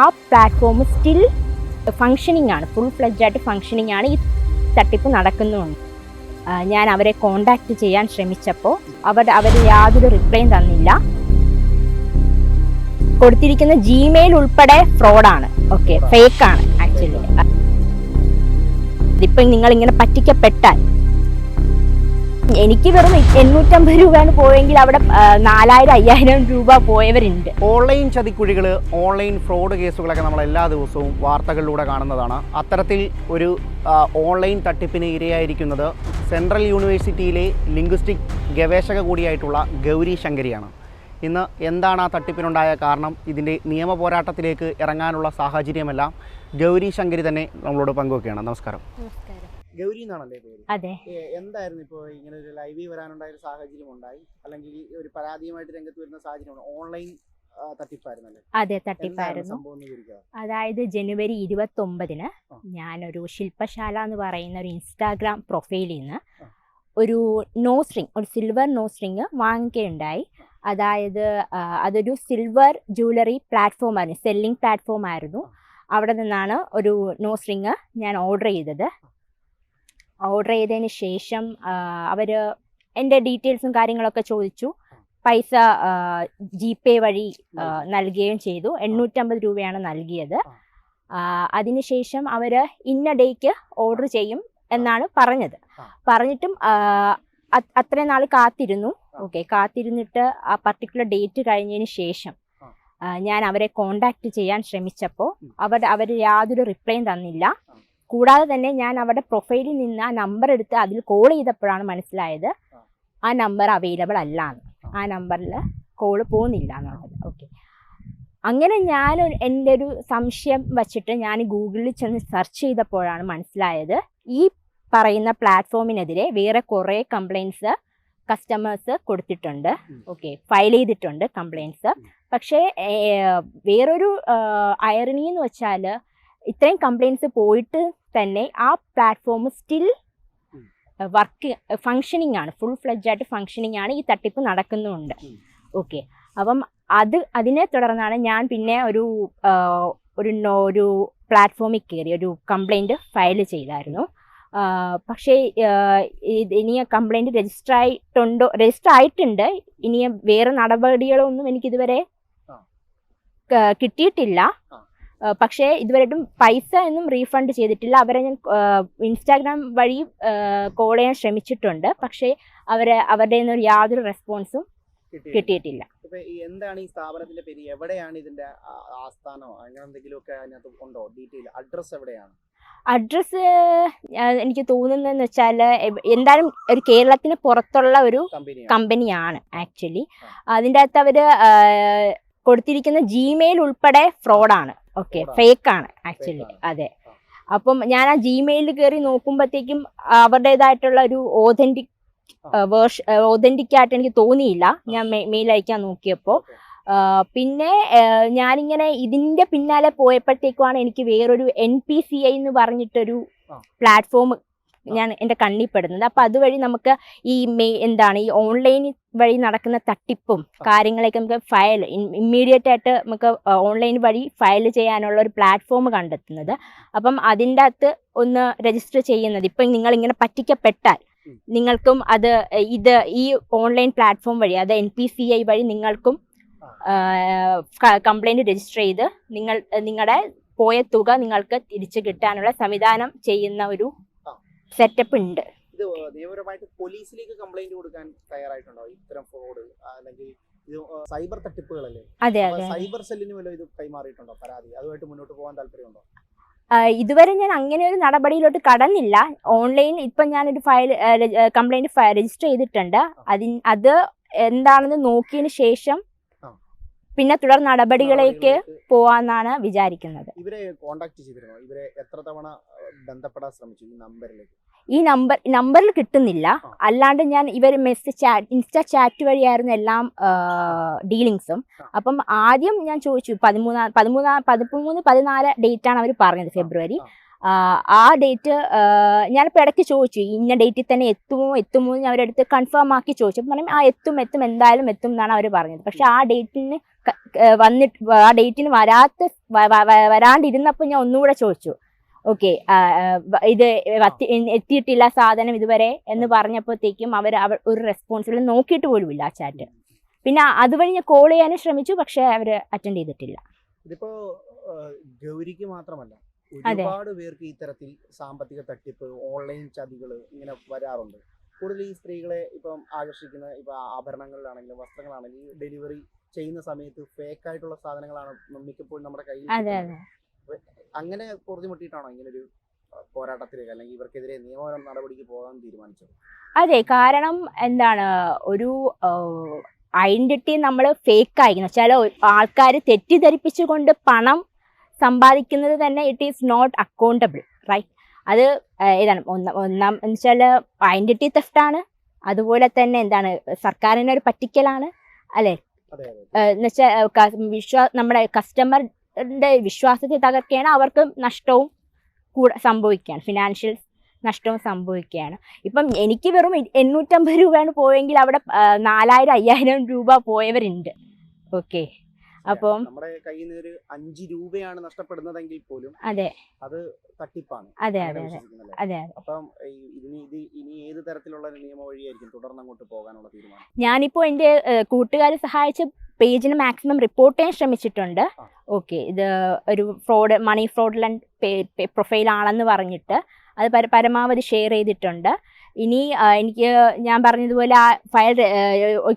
ആ platform still functioning ആണ്. Full fledge ആയിട്ട് ഫങ്ഷനിങ് ആണ് ഈ തട്ടിപ്പ് നടക്കുന്നുണ്ട്. ഞാൻ അവരെ കോണ്ടാക്ട് ചെയ്യാൻ ശ്രമിച്ചപ്പോൾ അവർ അവർ യാതൊരു റിപ്ലൈയും തന്നില്ല. കൊടുത്തിരിക്കുന്ന ജിമെയിൽ ഉൾപ്പെടെ ഫ്രോഡാണ് ഓക്കെ ഫേക്കാണ് ആക്ച്വലി ഇതിപ്പം നിങ്ങൾ ഇങ്ങനെ പറ്റിക്കപ്പെട്ടാൽ എനിക്ക് വെറും എണ്ണൂറ്റമ്പത് രൂപയാണ് പോയെങ്കിൽ അവിടെ നാലായിരം അയ്യായിരം രൂപ പോയവരുണ്ട്. ഓൺലൈൻ ചതിക്കുഴികൾ ഓൺലൈൻ ഫ്രോഡ് കേസുകളൊക്കെ നമ്മൾ എല്ലാ ദിവസവും വാർത്തകളിലൂടെ കാണുന്നതാണ്. അത്തരത്തിൽ ഒരു ഓൺലൈൻ തട്ടിപ്പിന് ഇരയായിരിക്കുന്നത് സെൻട്രൽ യൂണിവേഴ്സിറ്റിയിലെ ലിംഗ്വിസ്റ്റിക് ഗവേഷക കൂടിയായിട്ടുള്ള ഗൗരി ശങ്കരിയാണ്. ഇന്ന് എന്താണ് ആ തട്ടിപ്പിനുണ്ടായ കാരണം? ഇതിന്റെ നിയമ പോരാട്ടത്തിലേക്ക് ഇറങ്ങാനുള്ള സാഹചര്യമെല്ലാം ഗൗരി ശങ്കരി തന്നെ നമ്മളോട് പങ്കുവെക്കുകയാണ്. നമസ്കാരം. ഗൗരി എന്നാണല്ലേ പേര്? അതെ. എന്തായിരുന്നു ഇപ്പോ ഇങ്ങനെ ഒരു ലൈവിൽ വരാനുണ്ടായ ഒരു സാഹചര്യം ഉണ്ടായി? അല്ലെങ്കിൽ ഒരു പരാതിയുമായിട്ട് രംഗത്ത് വരുന്ന സാഹചര്യം ഓൺലൈൻ തട്ടിപ്പായിരുന്നല്ലേ? അതെ തട്ടിപ്പായിരുന്നു. അതായത് ജനുവരി ഇരുപത്തി ഒമ്പതിന്. ഞാനൊരു ശില്പശാല എന്ന് പറയുന്ന ഒരു ഇൻസ്റ്റാഗ്രാം പ്രൊഫൈലിൽ നിന്ന് ഒരു നോസ് റിങ് ഒരു സിൽവർ നോസ് റിങ് വാങ്ങിക്കുകയുണ്ടായി. അതായത് അതൊരു സിൽവർ ജ്വല്ലറി പ്ലാറ്റ്ഫോം ആയിരുന്നു സെല്ലിംഗ് പ്ലാറ്റ്ഫോം ആയിരുന്നു. അവിടെ നിന്നാണ് ഒരു നോസ് റിങ് ഞാൻ ഓർഡർ ചെയ്തത്. ഓർഡർ ചെയ്തതിന് ശേഷം അവർ എന്റെ ഡീറ്റെയിൽസും കാര്യങ്ങളൊക്കെ ചോദിച്ചു. പൈസ ജി പേ വഴി നൽകുകയും ചെയ്തു. എണ്ണൂറ്റമ്പത് രൂപയാണ് നൽകിയത്. അതിനുശേഷം അവർ ഇന്ന ഡേക്ക് ഓർഡർ ചെയ്യും എന്നാണ് പറഞ്ഞത്. പറഞ്ഞിട്ടും അത്രയും നാൾ കാത്തിരുന്നു. ഓക്കെ കാത്തിരുന്നിട്ട് ആ പർട്ടിക്കുലർ ഡേറ്റ് കഴിഞ്ഞതിന് ശേഷം ഞാൻ അവരെ കോണ്ടാക്ട് ചെയ്യാൻ ശ്രമിച്ചപ്പോൾ. അവർ അവർ യാതൊരു റിപ്ലൈയും തന്നില്ല. കൂടാതെ തന്നെ ഞാൻ അവിടെ പ്രൊഫൈലിൽ നിന്ന് ആ നമ്പർ എടുത്ത് അതിൽ കോൾ ചെയ്തപ്പോഴാണ് മനസ്സിലായത്. ആ. നമ്പർ അവൈലബിൾ അല്ല എന്ന് ആ നമ്പറിൽ കോൾ പോകുന്നില്ല എന്നുള്ളത്. ഓക്കെ അങ്ങനെ ഞാൻ എന്റെ ഒരു സംശയം വച്ചിട്ട് ഞാൻ ഗൂഗിളിൽ ചെന്ന് സെർച്ച് ചെയ്തപ്പോഴാണ് മനസ്സിലായത്. ഈ പറയുന്ന പ്ലാറ്റ്ഫോമിനെതിരെ വേറെ കുറേ കംപ്ലൈന്റ്സ് കസ്റ്റമേഴ്സ് കൊടുത്തിട്ടുണ്ട്. ഓക്കെ ഫയൽ ചെയ്തിട്ടുണ്ട് കംപ്ലൈന്റ്സ് പക്ഷേ വേറൊരു അയറണി എന്ന് വെച്ചാൽ ഇത്രയും കംപ്ലയിൻസ് പോയിട്ട് തന്നെ ആ പ്ലാറ്റ്ഫോം സ്റ്റിൽ. വർക്ക് ഫങ്ഷനിങ് ആണ് ഫുൾ ഫ്ലെഡ്ജ് ആയിട്ട് ഫങ്ഷനിങ് ആണ് ഈ തട്ടിപ്പ് നടക്കുന്നുണ്ട്. ഓക്കെ അപ്പം അത് അതിനെ തുടർന്നാണ് ഞാൻ പിന്നെ ഒരു ഒരു ഒരു പ്ലാറ്റ്ഫോമിൽ കയറി ഒരു കംപ്ലൈന്റ് ഫയൽ ചെയ്തായിരുന്നു പക്ഷേ ഇനി കംപ്ലൈന്റ് രജിസ്റ്റർ ആയിട്ടുണ്ടോ രജിസ്റ്റർ ആയിട്ടുണ്ട് ഇനി വേറെ നടപടികളൊന്നും എനിക്കിതുവരെ. കിട്ടിയിട്ടില്ല പക്ഷേ ഇതുവരെയും പൈസ ഒന്നും റീഫണ്ട് ചെയ്തിട്ടില്ല. അവരെ ഞാൻ ഇൻസ്റ്റാഗ്രാം വഴി കോൾ ചെയ്യാൻ ശ്രമിച്ചിട്ടുണ്ട്. പക്ഷേ അവരെ അവരുടെ നിന്ന് യാതൊരു റെസ്പോൺസും കിട്ടിയിട്ടില്ല. എന്താണ് ഈ സ്ഥാപനത്തിന്റെ പേര്? എവിടെയാണ് ഇതിന്റെ ആസ്ഥാനോ അങ്ങനെ എന്തെങ്കിലും ഒക്കെ അതിനകത്ത് ഉണ്ടോ? ഡീറ്റെയിൽ അഡ്രസ് എവിടെയാണ്? അഡ്രസ് എനിക്ക് തോന്നുന്നതെന്ന് വെച്ചാൽ എന്തായാലും ഒരു കേരളത്തിന് പുറത്തുള്ള ഒരു കമ്പനിയാണ്. ആക്ച്വലി. അതിന്റെ അകത്ത് അവർ കൊടുത്തിരിക്കുന്ന ജിമെയിൽ ഉൾപ്പെടെ ഫ്രോഡാണ് ഓക്കെ ആണ്. ഫേക്ക് ആണ് ആക്ച്വലി അതെ. അപ്പം ഞാൻ ആ ജിമെയിലിൽ കയറി നോക്കുമ്പോഴത്തേക്കും അവരുടേതായിട്ടുള്ള ഒരു ഓതന്റിക്. വേർഷ ഓതന്റിക് ആയിട്ട് എനിക്ക് തോന്നിയില്ല. ഞാൻ മെയിൽ അയക്കാൻ നോക്കിയപ്പോൾ പിന്നെ ഞാനിങ്ങനെ ഇതിന്റെ പിന്നാലെ പോയപ്പോഴത്തേക്കുമാണ് എനിക്ക് വേറൊരു എൻ പി സി ഐ എന്ന് പറഞ്ഞിട്ടൊരു. പ്ലാറ്റ്ഫോം ഞാൻ എന്റെ കണ്ണിപ്പെടുന്നത് അപ്പം അതുവഴി നമുക്ക് ഈ മെയ് എന്താണ് ഈ ഓൺലൈൻ വഴി നടക്കുന്ന തട്ടിപ്പും. കാര്യങ്ങളൊക്കെ നമുക്ക് ഫയൽ ഇമ്മീഡിയറ്റ് ആയിട്ട് നമുക്ക് ഓൺലൈൻ വഴി ഫയൽ ചെയ്യാനുള്ള ഒരു പ്ലാറ്റ്ഫോം കണ്ടെത്തുന്നത്. അപ്പം അതിന്റെ അകത്ത് ഒന്ന് രജിസ്റ്റർ ചെയ്യുന്നത്. ഇപ്പം നിങ്ങൾ ഇങ്ങനെ പറ്റിക്കപ്പെട്ടാൽ നിങ്ങൾക്കും അത് ഇത് ഈ ഓൺലൈൻ പ്ലാറ്റ്ഫോം വഴി അത് എൻ പി സി ഐ വഴി നിങ്ങൾക്കും കംപ്ലൈന്റ് രജിസ്റ്റർ ചെയ്ത് നിങ്ങൾ നിങ്ങളുടെ പോയ തുക നിങ്ങൾക്ക് തിരിച്ചു കിട്ടാനുള്ള സംവിധാനം ചെയ്യുന്ന ഒരു. സെറ്റപ്പ് ഉണ്ട്. ഇത് നിയമപരമായിട്ട് പോലീസിലേക്ക് കംപ്ലൈന്റ് കൊടുക്കാൻ തയ്യാറായിട്ടുണ്ടോ? ഇത്തരം ഫ്രോഡ് അല്ലെങ്കിൽ സൈബർ തട്ടിപ്പുകളല്ലേ? അതെ അതെ സൈബർ സെല്ലിന് വല്ല ഇത് കൈമാറിയിട്ടുണ്ടോ പരാതി? അതുമായിട്ട് മുന്നോട്ട് പോകാൻ താല്പര്യമുണ്ടോ? ഇതുവരെ ഞാൻ അങ്ങനെ ഒരു നടപടിയിലോട്ട് കടന്നില്ല. ഓൺലൈൻ ഞാൻ ഒരു ഫയൽ കംപ്ലൈന്റ് രജിസ്റ്റർ ചെയ്തിട്ടുണ്ട്. അതിന് അത് എന്താണെന്ന് നോക്കിയതിന് ശേഷം. പിന്നെ തുടർ നടപടികളിലേക്ക് പോവാന്നാണ് വിചാരിക്കുന്നത്. ഇവരെ കോണ്ടാക്ട് ചെയ്തിരുന്നോ? ഇവരെ എത്ര തവണ ബന്ധപ്പെടാൻ ശ്രമിച്ചു ഈ നമ്പറിലേക്ക്? ഈ നമ്പർ നമ്പറിൽ കിട്ടുന്നില്ല. അല്ലാണ്ട് ഞാൻ ഇവർ മെസ്സേജ് ചാറ്റ് ഇൻസ്റ്റാ ചാറ്റ് വഴിയായിരുന്നു എല്ലാം ഡീലിങ്സും. അപ്പം ആദ്യം ഞാൻ ചോദിച്ചു പതിമൂന്നാം പതിമൂന്നാം പതിമൂന്ന് പതിനാല് ഡേറ്റ് ആണ് അവർ പറഞ്ഞത് ഫെബ്രുവരി. ആ. ഡേറ്റ് ഞാനിപ്പോൾ ഇടയ്ക്ക് ചോദിച്ചു ഇന്ന ഡേറ്റിൽ തന്നെ എത്തുമോ എത്തുമോ എന്ന് അവരെടുത്ത് കൺഫേം ആക്കി ചോദിച്ചു അപ്പം പറഞ്ഞു ആ എത്തും എത്തും എന്തായാലും എത്തും എന്നാണ് അവർ പറഞ്ഞത്. പക്ഷെ ആ ഡേറ്റിന് വന്നിട്ട് ആ ഡേറ്റിന് വരാത്ത വരാണ്ടിരുന്നപ്പോൾ ഞാൻ ഒന്നുകൂടെ ചോദിച്ചു. ഓക്കെ ഇത് എത്തിയിട്ടില്ല സാധനം ഇതുവരെ എന്ന് പറഞ്ഞപ്പോഴത്തേക്കും അവർ അവർ ഒരു റെസ്പോൺസിബിൾ നോക്കിയിട്ട് പോലും ഇല്ല ആ ചാറ്റ് പിന്നെ അതുവഴി ഞാൻ കോൾ ചെയ്യാനും ശ്രമിച്ചു പക്ഷെ അവർ അറ്റൻഡ് ചെയ്തിട്ടില്ല. ഇതിപ്പോ ഗൗരിക്ക് മാത്രമല്ല. ഒരുപാട് പേർക്ക് ഇത്തരത്തിൽ സാമ്പത്തിക തട്ടിപ്പ് ഓൺലൈൻ ചതികൾ ഇങ്ങനെ വരാറുണ്ട്. കൂടുതൽ ഈ സ്ത്രീകളെ ഇപ്പം ആകർഷിക്കുന്ന ഇപ്പൊ ആഭരണങ്ങളിലാണെങ്കിലും വസ്ത്രങ്ങളാണെങ്കിലും ഡെലിവറി ചെയ്യുന്ന സമയത്ത് ഫേക്ക് ആയിട്ടുള്ള സാധനങ്ങളാണ് മിക്കപ്പോഴും നമ്മുടെ കയ്യിൽ അതെ അതെ. അങ്ങനെ പൊറുതിമുട്ടിയിട്ടാണോ ഇങ്ങനെ ഒരു പോരാട്ടത്തിലേക്ക് അല്ലെങ്കിൽ ഇവർക്കെതിരെ നിയമ നടപടിക്ക് പോകാൻ തീരുമാനിച്ചത്? അതെ കാരണം എന്താണ് ഒരു ഐഡന്റിറ്റി നമ്മൾ ഫേക്ക് ആയിരിക്കുന്നു ചില ആൾക്കാർ തെറ്റിദ്ധരിപ്പിച്ചുകൊണ്ട് പണം സമ്പാദിക്കുന്നത് തന്നെ it is not accountable right അത് ഇതാണ് ഏതാണ് ഒന്ന ഒന്നാം എന്ന് വെച്ചാൽ ഐഡന്റിറ്റി തെഫ്റ്റാണ് അതുപോലെ തന്നെ എന്താണ് സർക്കാരിനെ ഒരു പറ്റിക്കലാണ് അല്ലേ? അതെ അതെ എന്ന് വിശ്വാ നമ്മുടെ കസ്റ്റമറിന്റെ വിശ്വാസത്തെ തകർക്കുകയാണ് അവർക്ക് നഷ്ടവും കൂടെ സംഭവിക്കുകയാണ് ഫിനാൻഷ്യൽ നഷ്ടവും സംഭവിക്കുകയാണ് ഇപ്പം എനിക്ക് വെറും എണ്ണൂറ്റമ്പത് രൂപയാണ് പോയെങ്കിൽ അവിടെ നാലായിരം അയ്യായിരം രൂപ പോയവരുണ്ട്. ഓക്കെ. അപ്പം നമ്മുടെ കയ്യിൽ നിന്ന് ഒരു അഞ്ച് രൂപയാണ് നഷ്ടപ്പെടുന്നതെങ്കിൽ പോലും അതെ. അത് തട്ടിപ്പാണ്. അതെ അതെ അതെ. അപ്പം ഇതിന് ഇത് ഇനി ഏത് തരത്തിലുള്ള ഒരു നിയമ വഴിയായിരിക്കും തുടർന്ന് അങ്ങോട്ട് പോകാനുള്ള തീരുമാനം? ഞാനിപ്പോ എന്റെ കൂട്ടുകാർ സഹായിച്ച പേജിന് മാക്സിമം റിപ്പോർട്ട് ചെയ്യാൻ ശ്രമിച്ചിട്ടുണ്ട്. ഓക്കെ. ഇത് ഒരു ഫ്രോഡ് മണി ഫ്രോഡ് ലൻഡ് പ്രൊഫൈൽ ആണെന്ന് പറഞ്ഞിട്ട് അത് പരമാവധി ഷെയർ ചെയ്തിട്ടുണ്ട്. ഇനി എനിക്ക് ഞാൻ പറഞ്ഞതുപോലെ ആ ഫയൽ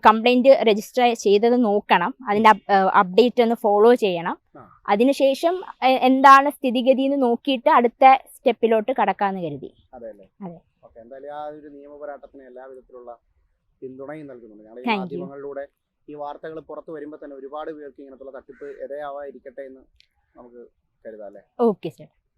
കംപ്ലൈന്റ് രജിസ്റ്റർ ചെയ്തത് നോക്കണം. അതിന്റെ അപ്ഡേറ്റ് ഒന്ന് ഫോളോ ചെയ്യണം. അതിനുശേഷം എന്താണ് സ്ഥിതിഗതി എന്ന് നോക്കിയിട്ട് അടുത്ത സ്റ്റെപ്പിലോട്ട് കടക്കാന്ന് കരുതി. അതെ. എന്തായാലും ആ ഒരു നിയമ പോരാട്ടത്തിന് എല്ലാ വിധത്തിലുള്ള പിന്തുണയും നൽകുന്നുണ്ട്. ഞങ്ങൾ മാധ്യമങ്ങളിലൂടെ ഈ വാർത്തകൾ പുറത്തു വരുമ്പോൾ തന്നെ ഒരുപാട് പേർക്ക് ഇങ്ങനത്തുള്ള തട്ടിപ്പ് ഇരയാവാതിരിക്കട്ടെ എന്ന് നമുക്ക് കരുതാം അല്ലേ? Okay sir